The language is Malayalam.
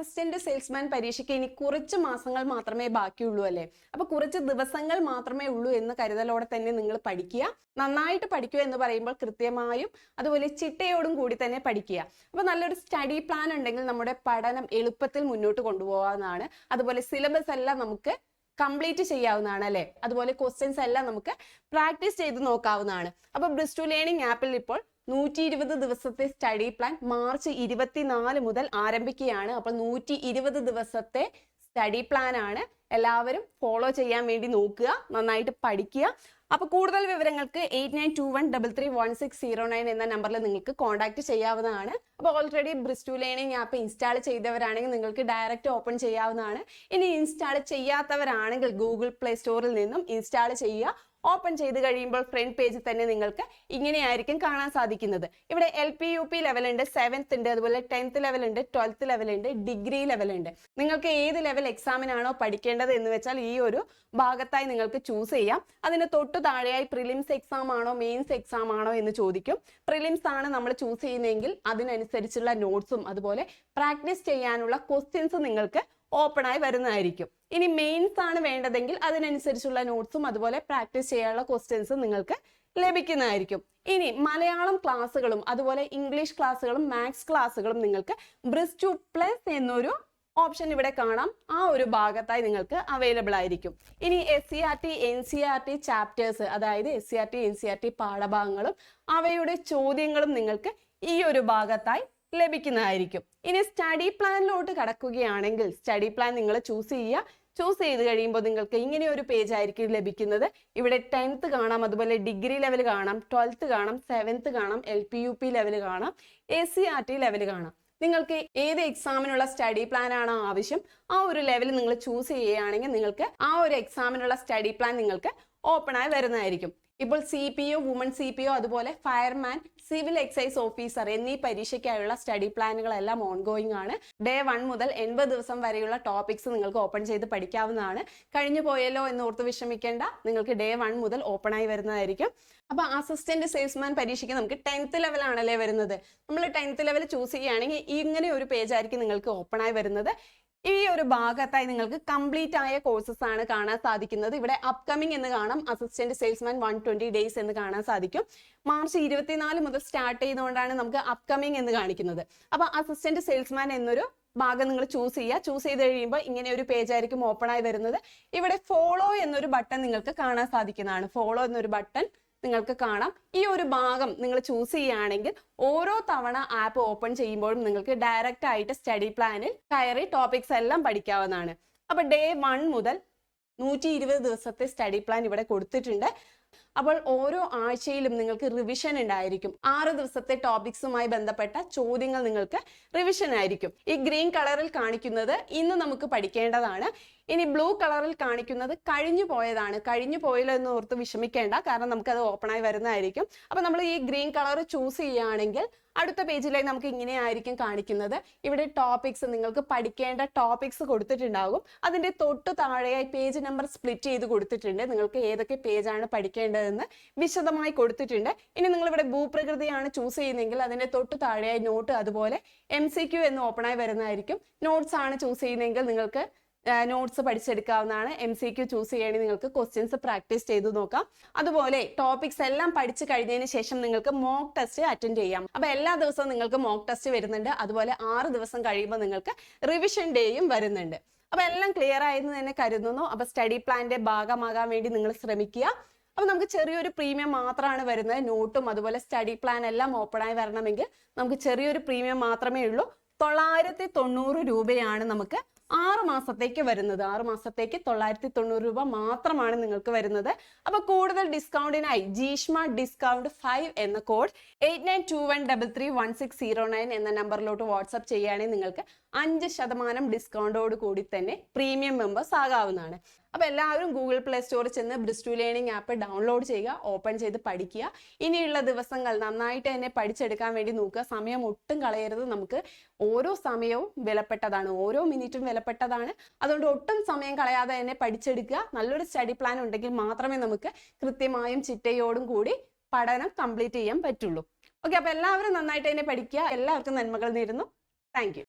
അസിസ്റ്റന്റ് സെയിൽസ്മാൻ പരീക്ഷയ്ക്ക് ഇനി കുറച്ച് മാസങ്ങൾ മാത്രമേ ബാക്കിയുള്ളൂ അല്ലേ? അപ്പൊ കുറച്ച് ദിവസങ്ങൾ മാത്രമേ ഉള്ളൂ എന്ന് കരുതലോടെ തന്നെ നിങ്ങൾ പഠിക്കുക. നന്നായിട്ട് പഠിക്കുക എന്ന് പറയുമ്പോൾ കൃത്യമായും അതുപോലെ ചിട്ടയോടും കൂടി തന്നെ പഠിക്കുക. അപ്പൊ നല്ലൊരു സ്റ്റഡി പ്ലാൻ ഉണ്ടെങ്കിൽ നമ്മുടെ പഠനം എളുപ്പത്തിൽ മുന്നോട്ട് കൊണ്ടുപോകാവുന്നതാണ്. അതുപോലെ സിലബസ് എല്ലാം നമുക്ക് കംപ്ലീറ്റ് ചെയ്യാവുന്നതാണ് അല്ലേ? അതുപോലെ ക്വസ്റ്റ്യൻസ് എല്ലാം നമുക്ക് പ്രാക്ടീസ് ചെയ്ത് നോക്കാവുന്നതാണ്. അപ്പൊ ബ്രിസ്റ്റു ലേണിംഗ് ആപ്പിൽ ഇപ്പോൾ നൂറ്റി ഇരുപത് ദിവസത്തെ സ്റ്റഡി പ്ലാൻ മാർച്ച് ഇരുപത്തിനാല് മുതൽ ആരംഭിക്കുകയാണ്. അപ്പോൾ നൂറ്റി ഇരുപത് ദിവസത്തെ സ്റ്റഡി പ്ലാൻ ആണ്. എല്ലാവരും ഫോളോ ചെയ്യാൻ വേണ്ടി നോക്കുക നന്നായിട്ട് പഠിക്കുക. അപ്പൊ കൂടുതൽ വിവരങ്ങൾക്ക് eight nine two one double three one six zero nine എന്ന നമ്പറിൽ നിങ്ങൾക്ക് കോൺടാക്ട് ചെയ്യാവുന്നതാണ്. അപ്പോൾ ഓൾറെഡി ബ്രിസ്റ്റു ലേണിംഗ് ആപ്പ് ഇൻസ്റ്റാൾ ചെയ്തവരാണെങ്കിൽ നിങ്ങൾക്ക് ഡയറക്റ്റ് ഓപ്പൺ ചെയ്യാവുന്നതാണ്. ഇനി ഇൻസ്റ്റാൾ ചെയ്യാത്തവരാണെങ്കിൽ ഗൂഗിൾ പ്ലേ സ്റ്റോറിൽ നിന്നും ഇൻസ്റ്റാൾ ചെയ്യുക. ഓപ്പൺ ചെയ്ത് കഴിയുമ്പോൾ ഫ്രണ്ട് പേജിൽ തന്നെ നിങ്ങൾക്ക് ഇങ്ങനെയായിരിക്കും കാണാൻ സാധിക്കുന്നത്. ഇവിടെ L P U P level ഉണ്ട് സെവൻത്ത് ഉണ്ട് അതുപോലെ ടെൻത്ത് ലെവൽ ഉണ്ട് ട്വൽത്ത് ലെവൽ ഉണ്ട് ഡിഗ്രി ലെവൽ ഉണ്ട്. നിങ്ങൾക്ക് ഏത് ലെവൽ എക്സാമിനാണോ പഠിക്കേണ്ടത് എന്ന് വെച്ചാൽ ഈ ഒരു ഭാഗത്തായി നിങ്ങൾക്ക് ചൂസ് ചെയ്യാം. അതിന് തൊട്ടു താഴെയായി പ്രിലിംസ് എക്സാം ആണോ മെയിൻസ് എക്സാം ആണോ എന്ന് ചോദിക്കും. പ്രിലിംസ് ആണ് നമ്മൾ ചൂസ് ചെയ്യുന്നതെങ്കിൽ അതിനനുസരിച്ചുള്ള നോട്ട്സും അതുപോലെ പ്രാക്ടീസ് ചെയ്യാനുള്ള ക്വസ്റ്റ്യൻസ് നിങ്ങൾക്ക് ഓപ്പൺ ആയി വരുന്നതായിരിക്കും. ഇനി മെയിൻസ് ആണ് വേണ്ടതെങ്കിൽ അതിനനുസരിച്ചുള്ള നോട്ട്സും അതുപോലെ പ്രാക്ടീസ് ചെയ്യാനുള്ള ക്വസ്റ്റ്യൻസും നിങ്ങൾക്ക് ലഭിക്കുന്നതായിരിക്കും. ഇനി മലയാളം ക്ലാസ്സുകളും അതുപോലെ ഇംഗ്ലീഷ് ക്ലാസ്സുകളും മാത്സ് ക്ലാസ്സുകളും നിങ്ങൾക്ക് ബ്രിസ്റ്റു പ്ലസ് എന്നൊരു ഓപ്ഷൻ ഇവിടെ കാണാം. ആ ഒരു ഭാഗത്തായി നിങ്ങൾക്ക് അവൈലബിൾ ആയിരിക്കും. ഇനി S C R T N C R T chapters അതായത് S C R T N C R T പാഠഭാഗങ്ങളും അവയുടെ ചോദ്യങ്ങളും നിങ്ങൾക്ക് ഈ ഒരു ഭാഗത്തായി ലഭിക്കുന്നതായിരിക്കും. ഇനി സ്റ്റഡി പ്ലാനിലോട്ട് കടക്കുകയാണെങ്കിൽ സ്റ്റഡി പ്ലാൻ നിങ്ങൾ ചൂസ് ചെയ്യുക. ചൂസ് ചെയ്ത് കഴിയുമ്പോൾ നിങ്ങൾക്ക് ഇങ്ങനെ ഒരു പേജ് ആയിരിക്കും ലഭിക്കുന്നത്. ഇവിടെ ടെൻത്ത് കാണാം അതുപോലെ ഡിഗ്രി ലെവൽ കാണാം ട്വൽത്ത് കാണാം സെവൻത്ത് കാണാം L P U P level കാണാം A C R T level കാണാം. നിങ്ങൾക്ക് ഏത് എക്സാമിനുള്ള സ്റ്റഡി പ്ലാൻ ആണ് ആവശ്യം ആ ഒരു ലെവൽ നിങ്ങൾ ചൂസ് ചെയ്യുകയാണെങ്കിൽ നിങ്ങൾക്ക് ആ ഒരു എക്സാമിനുള്ള സ്റ്റഡി പ്ലാൻ നിങ്ങൾക്ക് ഓപ്പൺ ആയി വരുന്നതായിരിക്കും. ഇപ്പോൾ C P O woman C P O അതുപോലെ ഫയർമാൻ സിവിൽ എക്സൈസ് ഓഫീസർ എന്നീ പരീക്ഷയ്ക്കായുള്ള സ്റ്റഡി പ്ലാനുകളെല്ലാം ഓൺഗോയിങ് ആണ്. ഡേ വൺ മുതൽ എൺപത് ദിവസം വരെയുള്ള ടോപ്പിക്സ് നിങ്ങൾക്ക് ഓപ്പൺ ചെയ്ത് പഠിക്കാവുന്നതാണ്. കഴിഞ്ഞു പോയല്ലോ എന്ന് ഓർത്ത് വിഷമിക്കേണ്ട. നിങ്ങൾക്ക് ഡേ വൺ മുതൽ ഓപ്പൺ ആയി വരുന്നതായിരിക്കും. അപ്പൊ അസിസ്റ്റന്റ് സെയിൽസ്മാൻ പരീക്ഷയ്ക്ക് നമുക്ക് ടെൻത്ത് ലെവൽ ആണല്ലേ വരുന്നത്. നമ്മൾ ടെൻത്ത് ലെവൽ ചൂസ് ചെയ്യുകയാണെങ്കിൽ ഇങ്ങനെ ഒരു പേജ് ആയിരിക്കും നിങ്ങൾക്ക് ഓപ്പൺ ആയി വരുന്നത്. ഈ ഒരു ഭാഗത്തായി നിങ്ങൾക്ക് കംപ്ലീറ്റ് ആയ കോഴ്സസ് ആണ് കാണാൻ സാധിക്കുന്നത്. ഇവിടെ അപ്കമിംഗ് എന്ന് കാണാം. Assistant salesman one twenty days എന്ന് കാണാൻ സാധിക്കും. മാർച്ച് ഇരുപത്തിനാല് മുതൽ സ്റ്റാർട്ട് ചെയ്തുകൊണ്ടാണ് നമുക്ക് അപ്കമിംഗ് എന്ന് കാണിക്കുന്നത്. അപ്പൊ അസിസ്റ്റന്റ് സെയിൽസ്മാൻ എന്നൊരു ഭാഗം നിങ്ങൾ ചൂസ് ചെയ്യുക. ചൂസ് ചെയ്ത് കഴിയുമ്പോൾ ഇങ്ങനെ ഒരു പേജ് ആയിരിക്കും ഓപ്പൺ ആയി വരുന്നത്. ഇവിടെ ഫോളോ എന്നൊരു ബട്ടൺ നിങ്ങൾക്ക് കാണാൻ സാധിക്കുന്നതാണ്. ഫോളോ എന്നൊരു ബട്ടൺ നിങ്ങൾക്ക് കാണാം. ഈ ഒരു ഭാഗം നിങ്ങൾ ചൂസ് ചെയ്യുകയാണെങ്കിൽ ഓരോ തവണ ആപ്പ് ഓപ്പൺ ചെയ്യുമ്പോഴും നിങ്ങൾക്ക് ഡയറക്റ്റ് ആയിട്ട് സ്റ്റഡി പ്ലാനിൽ കയറി ടോപ്പിക്സ് എല്ലാം പഠിക്കാവുന്നതാണ്. അപ്പൊ ഡേ വൺ മുതൽ നൂറ്റി ഇരുപത് ദിവസത്തെ സ്റ്റഡി പ്ലാൻ ഇവിടെ കൊടുത്തിട്ടുണ്ട്. അപ്പോൾ ഓരോ ആഴ്ചയിലും നിങ്ങൾക്ക് റിവിഷൻ ഉണ്ടായിരിക്കും. ആറ് ദിവസത്തെ ടോപ്പിക്സുമായി ബന്ധപ്പെട്ട ചോദ്യങ്ങൾ നിങ്ങൾക്ക് റിവിഷൻ ആയിരിക്കും. ഈ ഗ്രീൻ കളറിൽ കാണിക്കുന്നത് ഇന്ന് നമുക്ക് പഠിക്കേണ്ടതാണ്. ഇനി ബ്ലൂ കളറിൽ കാണിക്കുന്നത് കഴിഞ്ഞു പോയതാണ്. കഴിഞ്ഞു പോയല്ലോ എന്ന് ഓർത്ത് വിഷമിക്കേണ്ട. കാരണം നമുക്കത് ഓപ്പണായി വരുന്നതായിരിക്കും. അപ്പൊ നമ്മൾ ഈ ഗ്രീൻ കളർ ചൂസ് ചെയ്യുകയാണെങ്കിൽ അടുത്ത പേജിലേക്ക് നമുക്ക് ഇങ്ങനെ ആയിരിക്കും കാണിക്കുന്നത്. ഇവിടെ ടോപ്പിക്സ് നിങ്ങൾക്ക് പഠിക്കേണ്ട ടോപ്പിക്സ് കൊടുത്തിട്ടുണ്ടാകും. അതിന്റെ തൊട്ട് താഴെയായി പേജ് നമ്പർ സ്പ്ലിറ്റ് ചെയ്ത് കൊടുത്തിട്ടുണ്ട്. നിങ്ങൾക്ക് ഏതൊക്കെ പേജാണ് പഠിക്കേണ്ടതെന്ന് വിശദമായി കൊടുത്തിട്ടുണ്ട്. ഇനി നിങ്ങൾ ഇവിടെ ഭൂപ്രകൃതിയാണ് ചൂസ് ചെയ്യുന്നതെങ്കിൽ അതിന്റെ തൊട്ട് താഴെയായി നോട്ട് അതുപോലെ എം സി ക്യു എന്ന് ഓപ്പണായി വരുന്നതായിരിക്കും. നോട്ട്സ് ആണ് ചൂസ് ചെയ്യുന്നതെങ്കിൽ നിങ്ങൾക്ക് നോട്ട്സ് പഠിച്ചെടുക്കാവുന്നതാണ്. എം സി ക്യു ചൂസ് ചെയ്യണമെങ്കിൽ നിങ്ങൾക്ക് ക്വസ്റ്റ്യൻസ് പ്രാക്ടീസ് ചെയ്ത് നോക്കാം. അതുപോലെ ടോപ്പിക്സ് എല്ലാം പഠിച്ചു കഴിഞ്ഞതിന് ശേഷം നിങ്ങൾക്ക് മോക്ക് ടെസ്റ്റ് അറ്റൻഡ് ചെയ്യാം. അപ്പൊ എല്ലാ ദിവസവും നിങ്ങൾക്ക് മോക്ക് ടെസ്റ്റ് വരുന്നുണ്ട്. അതുപോലെ ആറ് ദിവസം കഴിയുമ്പോൾ നിങ്ങൾക്ക് റിവിഷൻ ഡേയും വരുന്നുണ്ട്. അപ്പൊ എല്ലാം ക്ലിയർ ആയെന്ന് തന്നെ കരുതുന്നു. അപ്പൊ സ്റ്റഡി പ്ലാന്റെ ഭാഗമാകാൻ വേണ്ടി നിങ്ങൾ ശ്രമിക്കുക. അപ്പൊ നമുക്ക് ചെറിയൊരു പ്രീമിയം മാത്രമാണ് വരുന്നത്. നോട്ടും അതുപോലെ സ്റ്റഡി പ്ലാൻ എല്ലാം ഓപ്പൺ ആയി വരണമെങ്കിൽ നമുക്ക് ചെറിയൊരു പ്രീമിയം മാത്രമേ ഉള്ളൂ. തൊള്ളായിരത്തി തൊണ്ണൂറ് രൂപയാണ് നമുക്ക് ആറ് മാസത്തേക്ക് വരുന്നത്. ആറ് മാസത്തേക്ക് തൊള്ളായിരത്തി തൊണ്ണൂറ് രൂപ മാത്രമാണ് നിങ്ങൾക്ക് വരുന്നത്. അപ്പൊ കൂടുതൽ ഡിസ്കൗണ്ടിനായി ജീഷ്മ ഡിസ്കൗണ്ട് ഫൈവ് എന്ന code eight nine two one double three one six zero nine എന്ന നമ്പറിലോട്ട് വാട്സ്ആപ്പ് ചെയ്യുകയാണെങ്കിൽ നിങ്ങൾക്ക് അഞ്ച് ശതമാനം ഡിസ്കൗണ്ടോട് കൂടി തന്നെ പ്രീമിയം മെമ്പേഴ്സ് ആകാവുന്നതാണ്. അപ്പൊ എല്ലാവരും ഗൂഗിൾ പ്ലേ സ്റ്റോറിൽ ചെന്ന് ബ്രിസ്റ്റു ലേണിംഗ് ആപ്പ് ഡൗൺലോഡ് ചെയ്യുക ഓപ്പൺ ചെയ്ത് പഠിക്കുക. ഇനിയുള്ള ദിവസങ്ങൾ നന്നായിട്ട് തന്നെ പഠിച്ചെടുക്കാൻ വേണ്ടി നോക്കുക. സമയം ഒട്ടും കളയരുത്. നമുക്ക് ഓരോ സമയവും വിലപ്പെട്ടതാണ്. ഓരോ മിനിറ്റും വിലപ്പെട്ടതാണ് അതുകൊണ്ട് ഒട്ടും സമയം കളയാതെ തന്നെ പഠിച്ചെടുക്കുക. നല്ലൊരു സ്റ്റഡി പ്ലാൻ ഉണ്ടെങ്കിൽ മാത്രമേ നമുക്ക് കൃത്യമായും ചിട്ടയോടും കൂടി പഠനം കംപ്ലീറ്റ് ചെയ്യാൻ പറ്റുള്ളൂ. ഓക്കെ അപ്പൊ എല്ലാവരും നന്നായിട്ട് തന്നെ പഠിക്കുക. എല്ലാവർക്കും നന്മകൾ നേരുന്നു. താങ്ക്